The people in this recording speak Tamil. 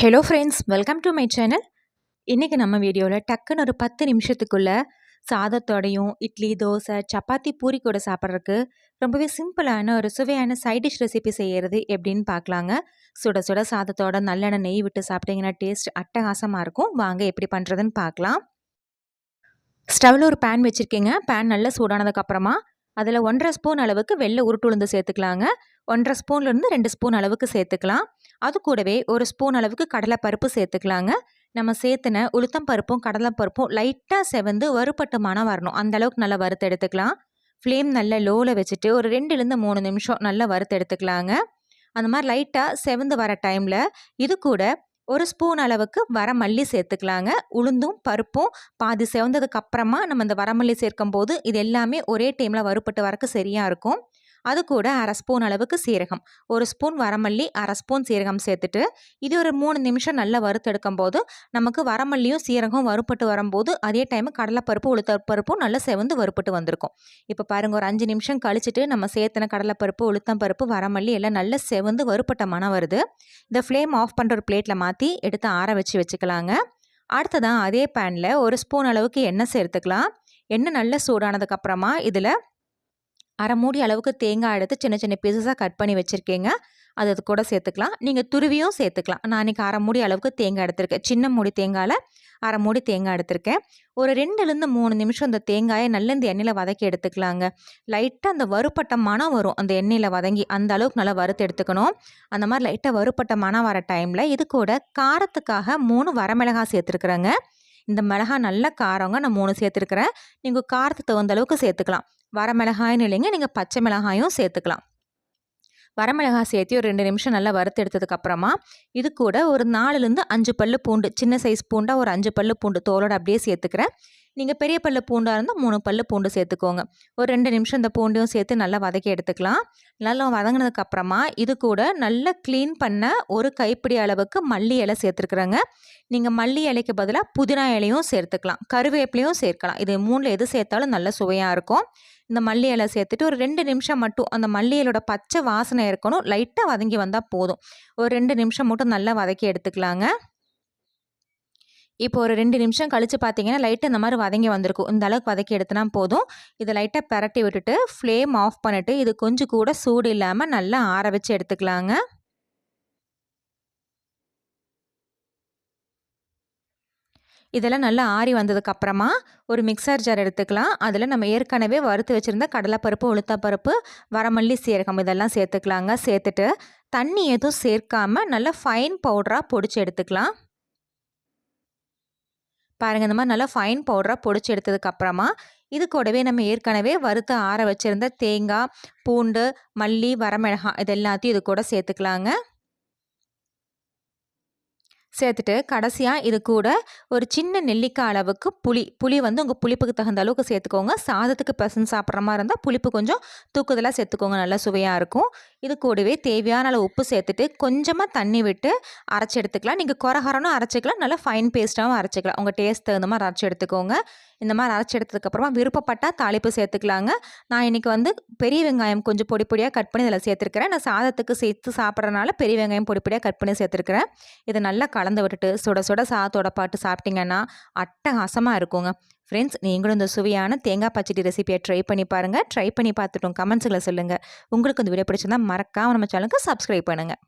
Hello friends welcome to my channel இன்றைக்கி நம்ம வீடியோவில் டக்குன்னு ஒரு பத்து நிமிஷத்துக்குள்ளே சாதத்தோடையும் இட்லி தோசை சப்பாத்தி பூரி கூட சாப்பிட்றதுக்கு ரொம்பவே சிம்பிளான ஒரு சுவையான சைட் டிஷ் ரெசிபி செய்கிறது எப்படின்னு பார்க்கலாங்க. சுட சுட சாதத்தோட நல்லெண்ணெய் நெய் விட்டு சாப்பிட்டிங்கன்னா டேஸ்ட் அட்டகாசமாக இருக்கும். வாங்க எப்படி பண்ணுறதுன்னு பார்க்கலாம். ஸ்டவ்வில் ஒரு பேன் வச்சுருக்கீங்க. பேன் நல்லா சூடானதுக்கப்புறமா அதில் ஒன்றரை ஸ்பூன் அளவுக்கு வெள்ளை உருட்டு உளுந்து சேர்த்துக்கலாங்க. ஒன்றரை ஸ்பூன்லேருந்து ரெண்டு ஸ்பூன் அளவுக்கு சேர்த்துக்கலாம். அது கூடவே ஒரு ஸ்பூன் அளவுக்கு கடலைப்பருப்பு சேர்த்துக்கலாங்க. நம்ம சேர்த்துன உளுத்தம் பருப்பும் கடலைப்பருப்பும் லைட்டாக செவந்து வறுப்பட்டு மனம் வரணும். அந்த அளவுக்கு நல்லா வறுத்து எடுத்துக்கலாம். ஃப்ளேம் நல்லா லோவில் வச்சுட்டு ஒரு ரெண்டுலேருந்து மூணு நிமிஷம் நல்லா வறுத்து எடுத்துக்கலாங்க. அந்த மாதிரி லைட்டாக செவந்து வர டைமில் இது கூட ஒரு ஸ்பூன் அளவுக்கு வரமல்லி சேர்த்துக்கலாங்க. உளுந்தும் பருப்பும் பாதி செவந்ததுக்கு அப்புறமா நம்ம இந்த வரமல்லி சேர்க்கும் போது இது எல்லாமே ஒரே டைமில் வறுப்பட்டு வரக்கு சரியாக இருக்கும். அது கூட அரை ஸ்பூன் அளவுக்கு சீரகம். ஒரு ஸ்பூன் வரமல்லி அரை ஸ்பூன் சீரகம் சேர்த்துட்டு இது ஒரு மூணு நிமிஷம் நல்லா வறுத்தெடுக்கும் போது நமக்கு வரமல்லியும் சீரகம் வறுப்பட்டு வரும்போது அதே டைம் கடலைப்பருப்பு உளுத்தப்பருப்பும் நல்லா செவந்து வறுப்பட்டு வந்திருக்கும். இப்போ பாருங்கள் ஒரு அஞ்சு நிமிஷம் கழிச்சிட்டு நம்ம சேர்த்துன கடலைப்பருப்பு உளுத்தம் பருப்பு வரமல்லி எல்லாம் நல்லா செவந்து வறுப்பட்ட மனம் வருது. இந்த ஃப்ளேம் ஆஃப் பண்ணுற ஒரு பிளேட்டில் மாற்றி எடுத்து ஆற வச்சு வச்சுக்கலாங்க. அடுத்ததான் அதே பேனில் ஒரு ஸ்பூன் அளவுக்கு எண்ணெய் சேர்த்துக்கலாம். எண்ணெய் நல்லா சூடானதுக்கப்புறமா இதில் அரை மூடி அளவுக்கு தேங்காய் எடுத்து சின்ன சின்ன பீசஸாக கட் பண்ணி வச்சுருக்கீங்க. அது அது கூட சேர்த்துக்கலாம். நீங்கள் துருவியும் சேர்த்துக்கலாம். நான் இன்றைக்கி அரை மூடி அளவுக்கு தேங்காய் எடுத்திருக்கேன். சின்ன மூடி தேங்காயில் அரை மூடி தேங்காய் எடுத்திருக்கேன். ஒரு ரெண்டுலேருந்து மூணு நிமிஷம் அந்த தேங்காயை நல்ல இந்த எண்ணெயில் வதக்கி எடுத்துக்கலாங்க. லைட்டாக அந்த வறுப்பட்ட மனம் வரும். அந்த எண்ணெயில் வதங்கி அந்த அளவுக்கு நல்லா வறுத்து எடுத்துக்கணும். அந்த மாதிரி லைட்டாக வறுப்பட்ட மனம் வர டைமில் இது கூட காரத்துக்காக மூணு வரமிளகாய் சேர்த்துருக்குறேங்க. இந்த மிளகா நல்ல காரங்க. நான் மூணு சேர்த்துருக்குறேன். நீங்கள் காரத்துக்கு தகுந்த அளவுக்கு சேர்த்துக்கலாம். வரமிளகாயின்னு இல்லைங்க நீங்கள் பச்சை மிளகாயும் சேர்த்துக்கலாம். வரமிளகாய் சேர்த்து ஒரு ரெண்டு நிமிஷம் நல்லா வறுத்து எடுத்ததுக்கப்புறமா இது கூட ஒரு நாலுலேருந்து அஞ்சு பல்லு பூண்டு சின்ன சைஸ் பூண்டாக ஒரு அஞ்சு பல்லு பூண்டு தோலோடு அப்படியே சேர்த்துக்கிறேன். நீங்கள் பெரிய பல்லு பூண்டாக இருந்தால் மூணு பல்லு பூண்டு சேர்த்துக்கோங்க. ஒரு ரெண்டு நிமிஷம் இந்த பூண்டையும் சேர்த்து நல்லா வதக்கி எடுத்துக்கலாம். நல்லா வதங்கினதுக்கப்புறமா இது கூட நல்லா க்ளீன் பண்ண ஒரு கைப்பிடி அளவுக்கு மல்லி இலை சேர்த்துருக்குறேங்க. நீங்கள் மல்லி இலைக்கு பதிலாக புதினா இலையும் சேர்த்துக்கலாம். கருவேப்பிலையும் சேர்க்கலாம். இது மூணில் எது சேர்த்தாலும் நல்ல சுவையாக இருக்கும். இந்த மல்லி இலை சேர்த்துட்டு ஒரு ரெண்டு நிமிஷம் மட்டும் அந்த மல்லி இலையோட பச்சை வாசனை இருக்கணும். லைட்டாக வதங்கி வந்தால் போதும். ஒரு ரெண்டு நிமிஷம் மட்டும் நல்லா வதக்கி எடுத்துக்கலாங்க. இப்போ ஒரு ரெண்டு நிமிஷம் கழித்து பார்த்தீங்கன்னா லைட்டு இந்த மாதிரி வதங்கி வந்திருக்கும். இந்த அளவுக்கு வதக்கி எடுத்துனா போதும். இதை லைட்டாக பரட்டி விட்டுட்டு ஃப்ளேம் ஆஃப் பண்ணிவிட்டு இது கொஞ்சம் கூட சூடு இல்லாமல் நல்லா ஆற வச்சு எடுத்துக்கலாங்க. இதெல்லாம் நல்லா ஆறி வந்ததுக்கப்புறமா ஒரு மிக்சர் ஜார் எடுத்துக்கலாம். அதில் நம்ம ஏற்கனவே வறுத்து வச்சுருந்த கடலைப்பருப்பு உளுத்தப்பருப்பு வரமல்லி சீரகம் இதெல்லாம் சேர்த்துக்கலாங்க. சேர்த்துட்டு தண்ணி எதுவும் சேர்க்காமல் நல்லா ஃபைன் பவுடராக பொடிச்சு எடுத்துக்கலாம். பாருங்கள் இந்த மாதிரி நல்லா ஃபைன் பவுடராக பொடிச்சு எடுத்ததுக்கப்புறமா இது கூடவே நம்ம ஏற்கனவே வறுத்து ஆற வச்சுருந்த தேங்காய் பூண்டு மல்லி வரமிளகாய் இது எல்லாத்தையும் இது கூட சேர்த்துக்கலாங்க. சேர்த்துட்டு கடைசியாக இது கூட ஒரு சின்ன நெல்லிக்காய் அளவுக்கு புளி புளி வந்து உங்கள் புளிப்புக்கு தகுந்த அளவுக்கு சேர்த்துக்கோங்க. சாதத்துக்கு பசன் சாப்பிட்ற மாதிரி இருந்தால் புளிப்பு கொஞ்சம் தூக்குதலாக சேர்த்துக்கோங்க. நல்லா சுவையாக இருக்கும். இது கூடவே தேவையான அளவு உப்பு சேர்த்துட்டு கொஞ்சமாக தண்ணி விட்டு அரைச்சி எடுத்துக்கலாம். நீங்கள் குறகரனும் அரைச்சிக்கலாம். நல்லா ஃபைன் பேஸ்ட்டாகவும் அரைச்சிக்கலாம். உங்கள் டேஸ்ட் தகுந்த மாதிரி அரைச்சி எடுத்துக்கோங்க. இந்த மாதிரி அரைச்சி எடுத்ததுக்கப்புறமா விருப்பப்பட்டால் தாளிப்பு சேர்த்துக்கலாங்க. நான் இன்றைக்கி வந்து பெரிய வெங்காயம் கொஞ்சம் பொடி பொடியாக கட் பண்ணி இதில் சேர்த்துருக்கிறேன். நான் சாதத்துக்கு சேர்த்து சாப்பிட்றதுனால பெரிய வெங்காயம் பொடி பொடியாக கட் பண்ணி சேர்த்துருக்கிறேன். இதை நல்லா கலந்து விட்டுட்டு சுட சுட சாத்தோட பாட்டு சாப்பிட்டிங்கன்னா அட்டகாசமாக இருக்குங்க. ஃப்ரெண்ட்ஸ் நீங்களும் இந்த சுவையான தேங்காய் பச்சடி ரெசிபியை ட்ரை பண்ணி பாருங்கள் ட்ரை பண்ணி பார்த்துட்டோம். கமெண்ட்ஸில் சொல்லுங்கள் உங்களுக்கு இந்த வீடியோ பிடிச்சிருந்தா மறக்காமல் நம்ம சேனலுக்கு சப்ஸ்கிரைப் பண்ணுங்கள்